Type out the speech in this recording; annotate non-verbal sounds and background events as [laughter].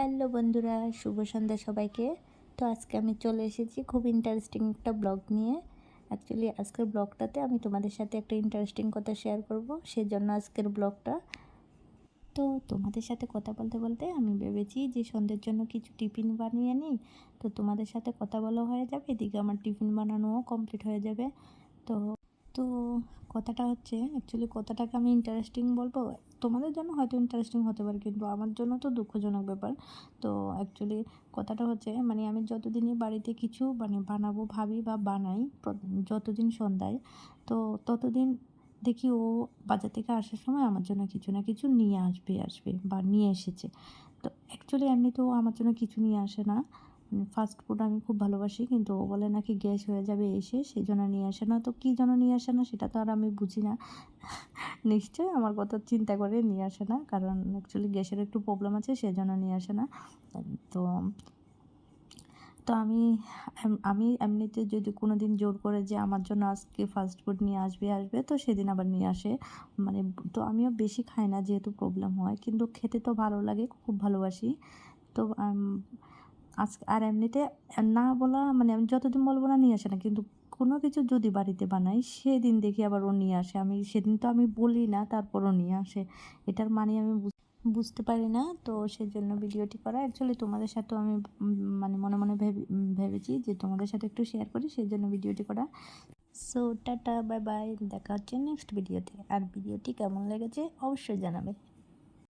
Hello বন্ধুরা, শুভ সন্ধ্যা সবাইকে। তো আজকে আমি চলে এসেছি খুব ইন্টারেস্টিং একটা ব্লগ নিয়ে। অ্যাকচুয়ালি আজকের ব্লগটাতে আমি তোমাদের সাথে একটা ইন্টারেস্টিং কথা শেয়ার করব সেই জন্য আজকের ব্লগটা তো তোমাদের সাথে কথা বলতে বলতে আমি ভেবেছি যে সন্ধ্যের জন্য কিছু টিফিন বানিয়ে নিই। তো তোমাদের সাথে কথা বলা হয়ে যাবে, এদিকে আমার টিফিন বানানোও কমপ্লিট হয়ে যাবে। তো তো কথাটা হচ্ছে অ্যাকচুয়ালি কথাটাকে আমি ইন্টারেস্টিং বলব? তোমাদের জন্য হয়তো ইন্টারেস্টিং হতে পারে, কিন্তু আমার জন্য তো দুঃখজনক ব্যাপার। তো অ্যাকচুয়ালি কথাটা হচ্ছে মানে আমি যতদিনই বাড়িতে কিছু মানে বানাবো, ভাবি বা বানাই যতদিন সন্ধ্যায়, তো ততদিন দেখি ও বাজার থেকে আসার সময় আমার জন্য কিছু না কিছু নিয়ে আসবে আসবে বা নিয়ে এসেছে। তো অ্যাকচুয়ালি এমনিতেও আমার জন্য কিছু নিয়ে আসে না। ফাস্ট ফুড আমি খুব ভালোবাসি, কিন্তু ও বলে নাকি গ্যাস হয়ে যাবে এসে, সেই জন্য নিয়ে আসে না। তো কী জন্য নিয়ে আসে না, সেটা তো আর আমি বুঝি না। [laughs] নিশ্চয়ই আমার কথা চিন্তা করে নিয়ে আসে না, কারণ অ্যাকচুয়ালি গ্যাসের একটু প্রবলেম আছে, সেই জন্য নিয়ে আসে না। তো তো আমি আমি এমনিতে যদি কোনো দিন জোর করে যে আমার জন্য আজকে ফাস্ট ফুড নিয়ে আসবে আসবে, তো সেদিন আবার নিয়ে আসে। মানে তো আমিও বেশি খাই না যেহেতু প্রবলেম হয়, কিন্তু খেতে তো ভালো লাগে, খুব ভালোবাসি। তো আম, আজ আর এমনিতে না বলা মানে আমি যতদিন বলব না নিয়ে আসে না কিন্তু কোনো কিছু যদি বাড়িতে বানাই সেদিন দেখি আবার ও নিয়ে আসে। আমি সেদিন তো আমি বলি না তারপরও নিয়ে আসে। এটার মানে আমি বুঝতে পারি না। তো সেই জন্য ভিডিওটি করা অ্যাকচুয়ালি তোমাদের সাথেও আমি মানে মনে মনে ভেবে ভেবেছি যে তোমাদের সাথে একটু শেয়ার করি সেই জন্য ভিডিওটি করা। সো টাটা বাই বাই দেখা হচ্ছে নেক্সট ভিডিওতে। আর ভিডিওটি কেমন লেগেছে অবশ্যই জানাবে।